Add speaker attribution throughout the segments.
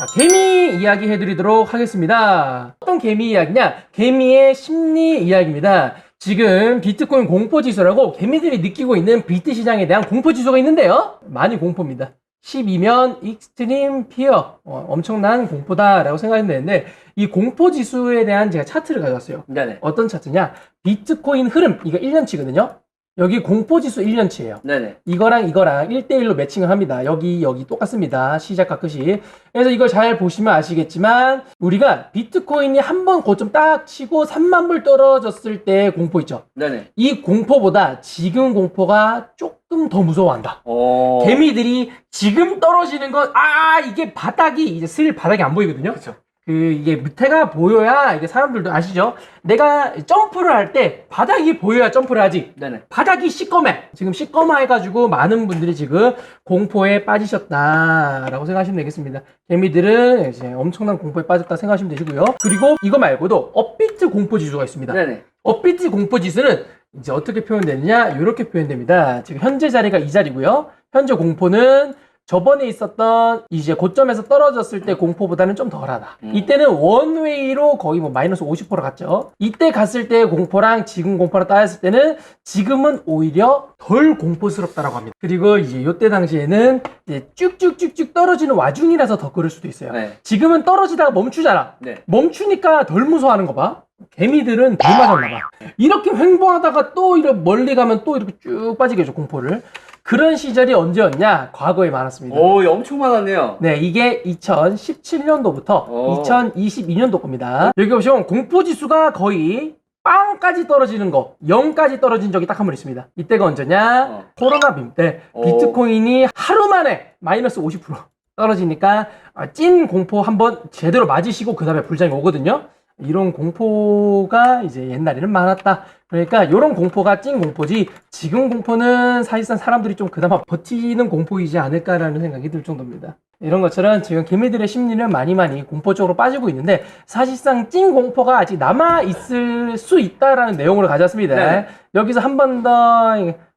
Speaker 1: 자, 개미 이야기 해드리도록 하겠습니다. 어떤 개미 이야기냐? 개미의 심리 이야기입니다. 지금 비트코인 공포지수라고 개미들이 느끼고 있는 비트 시장에 대한 공포지수가 있는데요. 많이 공포입니다. 12면 익스트림 피어 어, 엄청난 공포다라고 생각하면 되는데 이 공포 지수에 대한 제가 차트를 가져왔어요.
Speaker 2: 네네.
Speaker 1: 어떤 차트냐? 비트코인 흐름 이거 1년치거든요. 여기 공포지수 1년치예요.
Speaker 2: 네네.
Speaker 1: 이거랑 이거랑 1대1로 매칭을 합니다. 여기, 여기 똑같습니다. 시작과 끝이. 그래서 이걸 잘 보시면 아시겠지만, 우리가 비트코인이 한 번 고점 딱 치고 3만 불 떨어졌을 때 공포 있죠?
Speaker 2: 네네.
Speaker 1: 이 공포보다 지금 공포가 조금 더 무서워한다.
Speaker 2: 오.
Speaker 1: 개미들이 지금 떨어지는 건, 아, 이게 바닥이, 이제 슬 바닥이 안 보이거든요?
Speaker 2: 그쵸.
Speaker 1: 그, 이게 밑에가 보여야, 이게 사람들도 아시죠? 내가 점프를 할 때 바닥이 보여야 점프를 하지.
Speaker 2: 네네.
Speaker 1: 바닥이 시꺼매. 지금 시꺼매해가지고 많은 분들이 지금 공포에 빠지셨다라고 생각하시면 되겠습니다. 개미들은 이제 엄청난 공포에 빠졌다 생각하시면 되시고요. 그리고 이거 말고도 업비트 공포 지수가 있습니다.
Speaker 2: 네네.
Speaker 1: 업비트 공포 지수는 이제 어떻게 표현되느냐? 이렇게 표현됩니다. 지금 현재 자리가 이 자리고요. 현재 공포는 저번에 있었던 이제 고점에서 떨어졌을 때 공포보다는 좀 덜하다.
Speaker 2: 음.
Speaker 1: 이때는 원웨이로 거의 뭐 마이너스 50% 갔죠. 이때 갔을 때 공포랑 지금 공포랑 따졌을 때는 지금은 오히려 덜 공포스럽다라고 합니다. 그리고 이제 이때 당시에는 이제 쭉쭉쭉쭉 떨어지는 와중이라서 더 그럴 수도 있어요.
Speaker 2: 네.
Speaker 1: 지금은 떨어지다가 멈추잖아.
Speaker 2: 네.
Speaker 1: 멈추니까 덜 무서워하는 거 봐. 개미들은 덜 맞았나 봐. 이렇게 횡보하다가 또 이렇게 멀리 가면 또 이렇게 쭉 빠지게 해줘, 공포를. 그런 시절이 언제였냐? 과거에 많았습니다.
Speaker 2: 오, 엄청 많았네요.
Speaker 1: 네, 이게 2017년도부터
Speaker 2: 오.
Speaker 1: 2022년도 겁니다. 여기 보시면 공포 지수가 거의 빵까지 떨어지는 거, 0까지 떨어진 적이 딱 한 번 있습니다. 이때가 언제냐?
Speaker 2: 어.
Speaker 1: 코로나 빔 때
Speaker 2: 오.
Speaker 1: 비트코인이 하루 만에 마이너스 50% 떨어지니까 아, 찐 공포 한번 제대로 맞으시고 그 다음에 불장이 오거든요. 이런 공포가 이제 옛날에는 많았다. 그러니까 이런 공포가 찐 공포지 지금 공포는 사실상 사람들이 좀 그나마 버티는 공포이지 않을까라는 생각이 들 정도입니다. 이런 것처럼 지금 개미들의 심리는 많이 많이 공포 쪽으로 빠지고 있는데 사실상 찐 공포가 아직 남아 있을 수 있다라는 내용으로 가졌습니다.
Speaker 2: 네.
Speaker 1: 여기서 한 번 더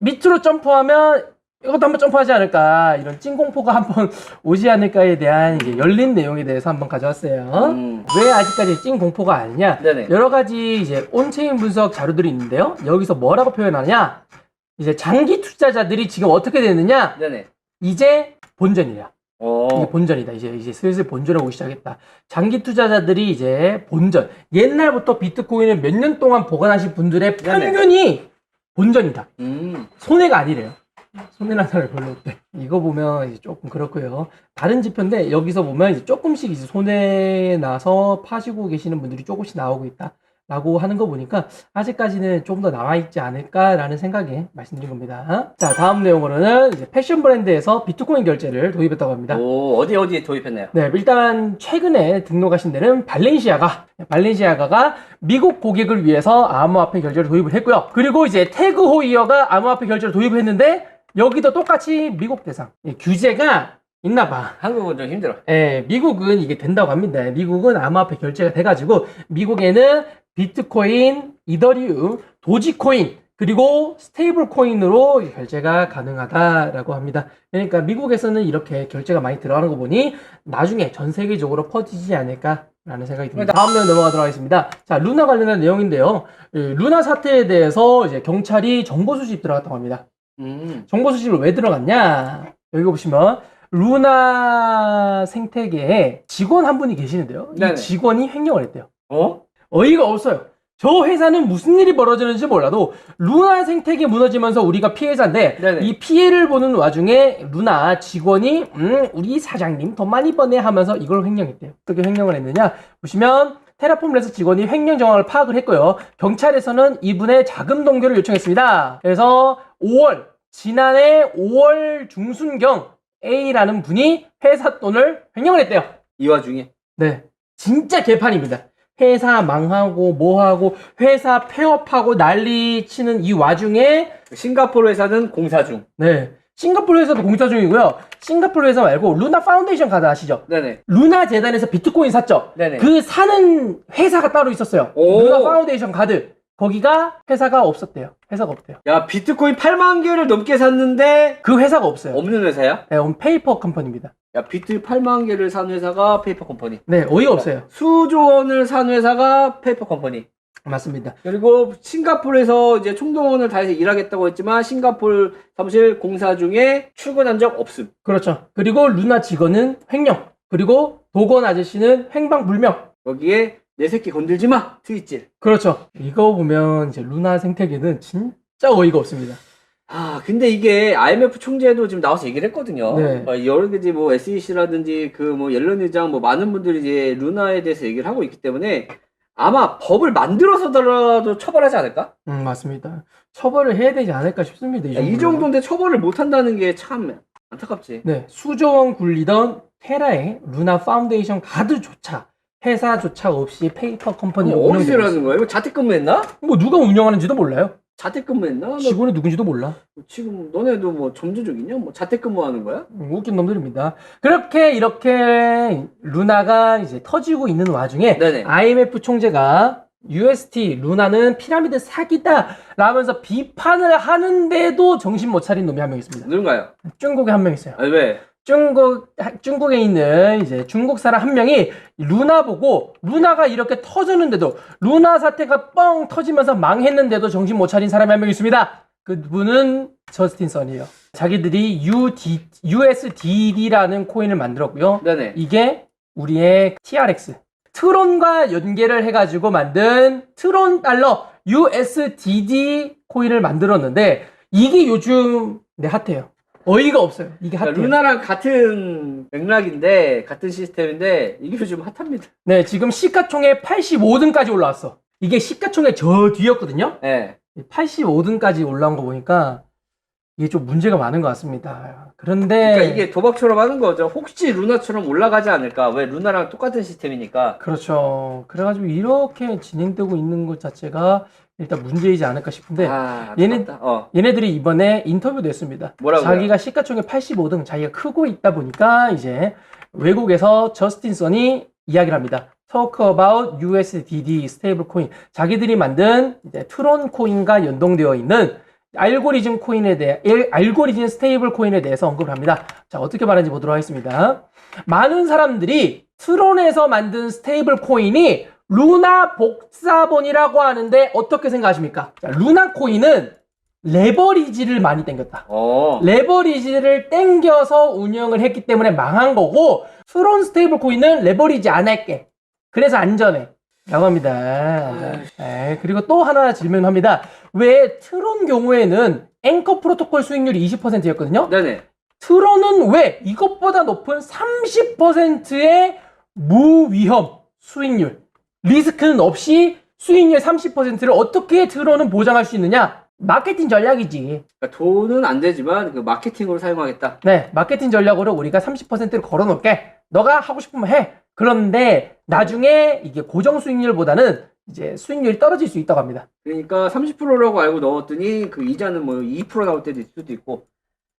Speaker 1: 밑으로 점프하면 이것도 한번 점프하지 않을까 이런 찐 공포가 한번 오지 않을까에 대한 이제 열린 내용에 대해서 한번 가져왔어요.
Speaker 2: 음.
Speaker 1: 왜 아직까지 찐 공포가 아니냐?
Speaker 2: 네네.
Speaker 1: 여러 가지 이제 온체인 분석 자료들이 있는데요. 여기서 뭐라고 표현하냐? 이제 장기 투자자들이 지금 어떻게 되느냐?
Speaker 2: 네네.
Speaker 1: 이제 본전이야.
Speaker 2: 오.
Speaker 1: 이게 본전이다. 이제 이제 슬슬 본전에 오기 시작했다. 장기 투자자들이 이제 본전. 옛날부터 비트코인을 몇 년 동안 보관하신 분들의. 평균이 본전이다.
Speaker 2: 음.
Speaker 1: 손해가 아니래요. 별로 없대. 이거 보면 이제 조금 그렇고요. 다른 지표인데 여기서 보면 이제 조금씩 이제 손해 나서 파시고 계시는 분들이 조금씩 나오고 있다. 라고 하는 거 보니까 아직까지는 좀더 남아 있지 않을까라는 생각에 말씀드린 겁니다. 자, 다음 내용으로는 이제 패션 브랜드에서 비트코인 결제를 도입했다고 합니다.
Speaker 2: 오, 어디 어디에 도입했나요?
Speaker 1: 네, 일단 최근에 등록하신 데는 발렌시아가 발렌시아가가 미국 고객을 위해서 암호화폐 결제를 도입을 했고요. 그리고 이제 태그 호이어가 암호화폐 결제를 도입을 했는데 여기도 똑같이 미국 대상 예, 규제가 있나 봐.
Speaker 2: 한국은 좀 힘들어.
Speaker 1: 예, 미국은 이게 된다고 합니다. 미국은 암호화폐 결제가 돼가지고 미국에는 비트코인, 이더리움, 도지코인 그리고 스테이블 코인으로 결제가 가능하다라고 합니다. 그러니까 미국에서는 이렇게 결제가 많이 들어가는 거 보니 나중에 전 세계적으로 퍼지지 않을까 라는 생각이 듭니다. 다음 내용 넘어가도록 하겠습니다. 자, 루나 관련한 내용인데요. 이 루나 사태에 대해서 이제 경찰이 정보 수집 들어갔다고 합니다.
Speaker 2: 음.
Speaker 1: 정보 수집을 왜 들어갔냐? 여기 보시면 루나 생태계에 직원 한 분이 계시는데요. 이
Speaker 2: 네네.
Speaker 1: 직원이 횡령을 했대요.
Speaker 2: 어?
Speaker 1: 어이가 없어요. 저 회사는 무슨 일이 벌어지는지 몰라도 루나 생태계 무너지면서 우리가 피해자인데
Speaker 2: 네네.
Speaker 1: 이 피해를 보는 와중에 루나 직원이 음 우리 사장님 돈 많이 버네 하면서 이걸 횡령했대요. 어떻게 횡령을 했느냐 보시면 테라폼 레스 직원이 횡령 정황을 파악을 했고요. 경찰에서는 이분의 자금 동결을 요청했습니다. 그래서 5월 지난해 5월 중순경 A라는 분이 회사 돈을 횡령을 했대요.
Speaker 2: 이 와중에.
Speaker 1: 네. 진짜 개판입니다. 회사 망하고 뭐하고 회사 폐업하고 난리 치는 이 와중에
Speaker 2: 싱가포르 회사는 공사 중.
Speaker 1: 네. 싱가포르 회사도 공사 중이고요. 싱가포르 회사 말고 루나 파운데이션 카드 아시죠?
Speaker 2: 네네.
Speaker 1: 루나 재단에서 비트코인 샀죠?
Speaker 2: 네네.
Speaker 1: 그 사는 회사가 따로 있었어요.
Speaker 2: 오.
Speaker 1: 루나 파운데이션 카드. 거기가 회사가 없었대요. 회사가 없대요.
Speaker 2: 야, 비트코인 8만 개를 넘게 샀는데
Speaker 1: 그 회사가 없어요.
Speaker 2: 없는 회사야?
Speaker 1: 네, 페이퍼 컴퍼니입니다.
Speaker 2: 야 비트 8만 개를 산 회사가 페이퍼 컴퍼니.
Speaker 1: 네, 어이가 없어요.
Speaker 2: 수조 원을 산 회사가 페이퍼 컴퍼니.
Speaker 1: 맞습니다.
Speaker 2: 그리고 싱가포르에서 이제 총동원을 다해서 일하겠다고 했지만 싱가포르 사무실 공사 중에 출근한 적 없음.
Speaker 1: 그렇죠. 그리고 루나 직원은 횡령. 그리고 도건 아저씨는 횡방불명.
Speaker 2: 여기에 내 새끼 건들지 마 트윗질.
Speaker 1: 그렇죠. 이거 보면 이제 루나 생태계는 진짜 어이가 없습니다.
Speaker 2: 아 근데 이게 IMF 총재도 지금 나와서 얘기를 했거든요.
Speaker 1: 네.
Speaker 2: 어, 여러 가지 뭐 SEC라든지 그 뭐 옐런 의장 뭐 많은 분들이 이제 루나에 대해서 얘기를 하고 있기 때문에 아마 법을 만들어서더라도 처벌하지 않을까?
Speaker 1: 음, 맞습니다. 처벌을 해야 되지 않을까 싶습니다. 이,
Speaker 2: 야, 이
Speaker 1: 정도면.
Speaker 2: 정도인데 처벌을 못 한다는 게 참 안타깝지.
Speaker 1: 네, 수조원 굴리던 테라의 루나 파운데이션 가드조차 회사조차 없이 페이퍼 컴퍼니
Speaker 2: 뭐 어디서 일하는 거야? 이거 자택근무했나?
Speaker 1: 뭐 누가 운영하는지도 몰라요.
Speaker 2: 자택근무했나? 너
Speaker 1: 직원이 누군지도 몰라.
Speaker 2: 지금 너네도 뭐 점주족이냐? 뭐 자택근무하는 거야?
Speaker 1: 음, 웃긴 놈들입니다. 그렇게 이렇게 루나가 이제 터지고 있는 와중에
Speaker 2: 네네.
Speaker 1: IMF 총재가 UST 루나는 피라미드 사기다 라면서 비판을 하는데도 정신 못 차린 놈이 한 명 있습니다.
Speaker 2: 누군가요?
Speaker 1: 중국에 한 명 있어요.
Speaker 2: 아니 왜?
Speaker 1: 중국 중국에 있는 이제 중국 사람 한 명이 루나 보고 루나가 이렇게 터졌는데도 루나 사태가 뻥 터지면서 망했는데도 정신 못 차린 사람이 한 명 있습니다. 그분은 저스틴 선이에요. 자기들이 UD, USDD라는 코인을 만들었고요.
Speaker 2: 네네.
Speaker 1: 이게 우리의 TRX 트론과 연계를 해가지고 만든 트론 달러 USDD 코인을 만들었는데 이게 요즘 네 핫해요. 어이가 없어요. 이게 핫해요.
Speaker 2: 그러니까 루나랑 같은 맥락인데 같은 시스템인데 이게 요즘 핫합니다.
Speaker 1: 네, 지금 시가총액 85등까지 올라왔어. 이게 시가총액 저 뒤였거든요.
Speaker 2: 네.
Speaker 1: 85등까지 올라온 거 보니까 이게 좀 문제가 많은 것 같습니다. 그런데
Speaker 2: 그러니까 이게 도박처럼 하는 거죠. 혹시 루나처럼 올라가지 않을까? 왜 루나랑 똑같은 시스템이니까.
Speaker 1: 그렇죠. 그래가지고 이렇게 진행되고 있는 것 자체가 일단 문제이지 않을까 싶은데
Speaker 2: 아, 얘는 어.
Speaker 1: 얘네들이 이번에 인터뷰도 했습니다.
Speaker 2: 뭐라고요?
Speaker 1: 자기가 시가총액 85등 자기가 크고 있다 보니까 이제 외국에서 저스틴 선이 이야기를 합니다. Talk about USDD 스테이블 코인. 자기들이 만든 이제 트론 코인과 연동되어 있는 알고리즘 코인에 대해 일- 알고리즘 스테이블 코인에 대해서 언급을 합니다. 자, 어떻게 말하는지 보도록 하겠습니다. 많은 사람들이 트론에서 만든 스테이블 코인이 루나 복사본이라고 하는데 어떻게 생각하십니까? 자, 루나 코인은 레버리지를 많이 땡겼다.
Speaker 2: 어.
Speaker 1: 레버리지를 땡겨서 운영을 했기 때문에 망한 거고 트론 스테이블 코인은 레버리지 안 할게. 그래서 안전해. 라고 합니다. 네, 그리고 또 하나 질문합니다. 왜 트론 경우에는 앵커 프로토콜 수익률이 20%였거든요?
Speaker 2: 네네.
Speaker 1: 트론은 왜 이것보다 높은 30%의 무위험 수익률, 리스크는 없이 수익률 30%를 어떻게 트론은 보장할 수 있느냐? 마케팅 전략이지.
Speaker 2: 그러니까 돈은 안 되지만 그 마케팅으로 사용하겠다.
Speaker 1: 네, 마케팅 전략으로 우리가 30%를 걸어 놓을게. 너가 하고 싶으면 해. 그런데 나중에 이게 고정 수익률보다는 이제 수익률이 떨어질 수 있다고 합니다.
Speaker 2: 그러니까 30%라고 알고 넣었더니 그 이자는 뭐 2% 나올 때도 있을 수도 있고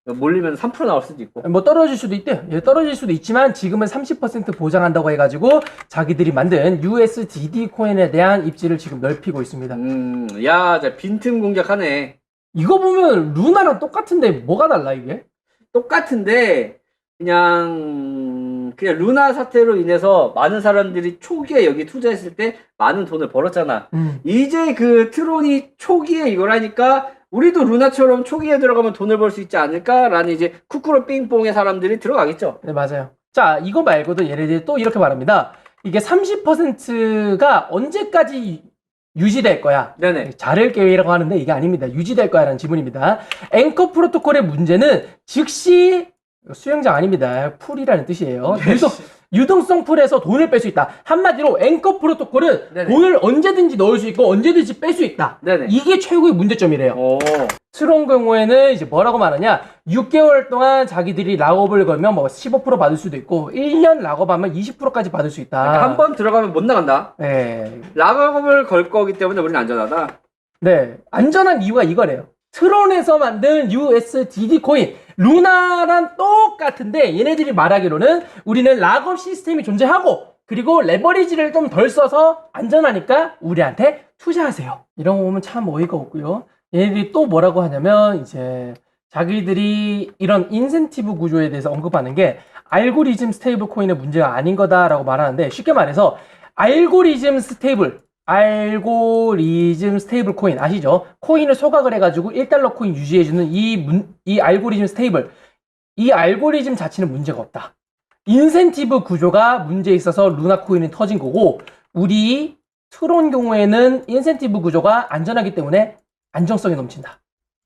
Speaker 2: 몰리면 3% 나올 수도 있고.
Speaker 1: 뭐 떨어질 수도 있대요. 예, 떨어질 수도 있지만 지금은 30% 보장한다고 해가지고 자기들이 만든 USDD 코인에 대한 입지를 지금 넓히고 있습니다.
Speaker 2: 음, 야, 자 빈틈 공략하네.
Speaker 1: 이거 보면 루나랑 똑같은데 뭐가 달라 이게?
Speaker 2: 똑같은데 그냥 그냥 루나 사태로 인해서 많은 사람들이 초기에 여기 투자했을 때 많은 돈을 벌었잖아.
Speaker 1: 음,
Speaker 2: 이제 그 트론이 초기에 이걸 하니까 우리도 루나처럼 초기에 들어가면 돈을 벌 수 있지 않을까라는 이제 쿠쿠로 삥뽕의 사람들이 들어가겠죠.
Speaker 1: 네 맞아요. 자 이거 말고도 얘네들이 또 이렇게 말합니다. 이게 30%가 언제까지 유지될 거야?
Speaker 2: 네네.
Speaker 1: 자를 계획이라고 하는데 이게 아닙니다. 유지될 거야라는 지문입니다. 앵커 프로토콜의 문제는 즉시 수영장 아닙니다. 풀이라는 뜻이에요. 유동, 유동성 풀에서 돈을 뺄 수 있다. 한마디로 앵커 프로토콜은
Speaker 2: 네네.
Speaker 1: 돈을 언제든지 넣을 수 있고 언제든지 뺄 수 있다.
Speaker 2: 네네.
Speaker 1: 이게 최고의 문제점이래요.
Speaker 2: 오.
Speaker 1: 트론 경우에는 이제 뭐라고 말하냐? 6개월 동안 자기들이 락업을 걸면 뭐 15% 받을 수도 있고 1년 락업하면 20%까지 받을 수 있다.
Speaker 2: 그러니까 한번 들어가면 못 나간다.
Speaker 1: 네.
Speaker 2: 락업을 걸 거기 때문에 우리는 안전하다.
Speaker 1: 네, 안전한 이유가 이거래요. 트론에서 만든 USDD 코인, 루나랑 똑같은데 얘네들이 말하기로는 우리는 락업 시스템이 존재하고 그리고 레버리지를 좀 덜 써서 안전하니까 우리한테 투자하세요. 이런 거 보면 참 어이가 없고요. 얘네들이 또 뭐라고 하냐면 이제 자기들이 이런 인센티브 구조에 대해서 언급하는 게 알고리즘 스테이블 코인의 문제가 아닌 거다라고 말하는데 쉽게 말해서 알고리즘 스테이블 알고리즘 스테이블 코인 아시죠? 코인을 소각을 해가지고 1달러 코인 유지해주는 이, 문, 이 알고리즘 스테이블 이 알고리즘 자체는 문제가 없다. 인센티브 구조가 문제 있어서 루나 코인이 터진 거고 우리 트론 경우에는 인센티브 구조가 안전하기 때문에 안정성이 넘친다.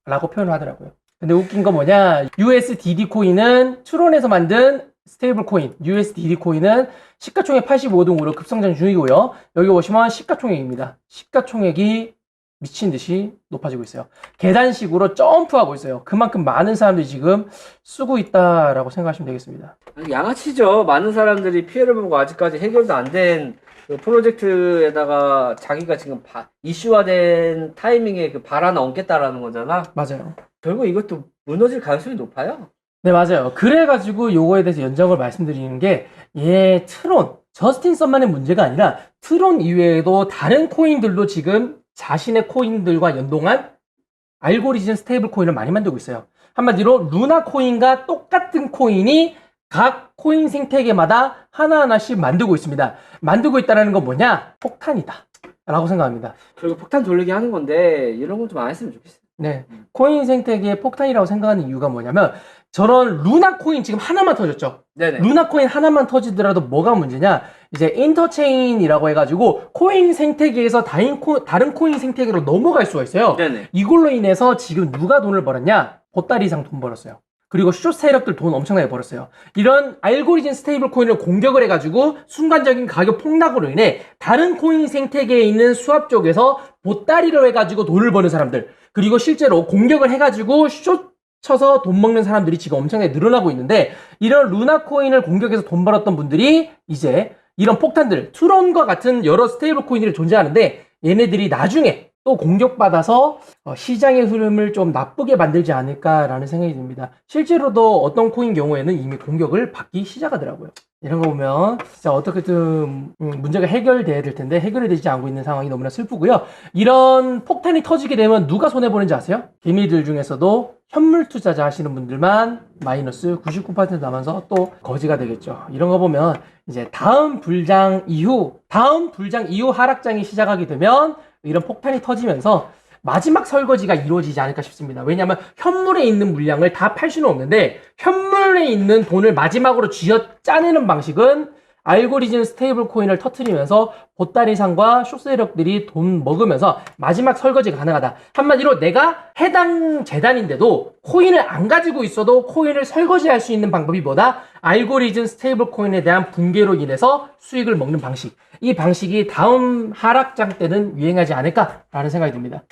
Speaker 1: 라고 표현을 하더라고요. 근데 웃긴 건 뭐냐? USDD 코인은 트론에서 만든 스테이블 코인, USDD 코인은 시가총액 85등으로 급성장 중이고요. 여기 보시면 시가총액입니다. 시가총액이 미친 듯이 높아지고 있어요. 계단식으로 점프하고 있어요. 그만큼 많은 사람들이 지금 쓰고 있다라고 생각하시면 되겠습니다.
Speaker 2: 양아치죠. 많은 사람들이 피해를 보고 아직까지 해결도 안된그 프로젝트에다가 자기가 지금 바- 이슈화된 타이밍에 그발 하나 얹겠다라는 거잖아.
Speaker 1: 맞아요.
Speaker 2: 결국 이것도 무너질 가능성이 높아요.
Speaker 1: 네, 맞아요. 그래가지고 요거에 대해서 연장을 말씀드리는 게, 얘 트론, 저스틴 썬만의 문제가 아니라 트론 이외에도 다른 코인들도 지금 자신의 코인들과 연동한 알고리즘 스테이블 코인을 많이 만들고 있어요. 한마디로 루나 코인과 똑같은 코인이 각 코인 생태계마다 하나하나씩 만들고 있습니다. 만들고 있다는 건 뭐냐? 폭탄이다. 라고 생각합니다.
Speaker 2: 결국 폭탄 돌리기 하는 건데 이런 건 좀 안 했으면 좋겠어.
Speaker 1: 네. 코인 생태계의 폭탄이라고 생각하는 이유가 뭐냐면, 저런 루나 코인 지금 하나만 터졌죠.
Speaker 2: 네네.
Speaker 1: 루나 코인 하나만 터지더라도 뭐가 문제냐? 이제 인터체인이라고 해가지고 코인 생태계에서 다른, 코, 다른 코인 생태계로 넘어갈 수가 있어요.
Speaker 2: 네네.
Speaker 1: 이걸로 인해서 지금 누가 돈을 벌었냐? 보따리 이상 돈 벌었어요. 그리고 숏 세력들 돈 엄청나게 벌었어요. 이런 알고리즘 스테이블 코인을 공격을 해가지고 순간적인 가격 폭락으로 인해 다른 코인 생태계에 있는 수합 쪽에서 보따리로 해가지고 돈을 버는 사람들 그리고 실제로 공격을 해가지고 숏 쳐서 돈 먹는 사람들이 지금 엄청나게 늘어나고 있는데 이런 루나 코인을 공격해서 돈 벌었던 분들이 이제 이런 폭탄들 트론과 같은 여러 스테이블 코인들이 존재하는데 얘네들이 나중에 또 공격받아서 어, 시장의 흐름을 좀 나쁘게 만들지 않을까라는 생각이 듭니다. 실제로도 어떤 코인 경우에는 이미 공격을 받기 시작하더라고요. 이런 거 보면 진짜 어떻게든 음, 문제가 해결돼야 될 텐데 해결이 되지 않고 있는 상황이 너무나 슬프고요. 이런 폭탄이 터지게 되면 누가 손해 보는지 아세요? 개미들 중에서도 현물 투자자 하시는 분들만 마이너스 99% 남아서 또 거지가 되겠죠. 이런 거 보면 이제 다음 불장 이후, 다음 불장 이후 하락장이 시작하게 되면 이런 폭탄이 터지면서 마지막 설거지가 이루어지지 않을까 싶습니다. 왜냐하면 현물에 있는 물량을 다 팔 수는 없는데 현물에 있는 돈을 마지막으로 쥐어 짜내는 방식은 알고리즘 스테이블 코인을 터트리면서 보따리상과 쇼세력들이 돈 먹으면서 마지막 설거지가 가능하다. 한마디로 내가 해당 재단인데도 코인을 안 가지고 있어도 코인을 설거지할 수 있는 방법이 뭐다? 알고리즘 스테이블 코인에 대한 붕괴로 인해서 수익을 먹는 방식. 이 방식이 다음 하락장 때는 유행하지 않을까라는 생각이 듭니다.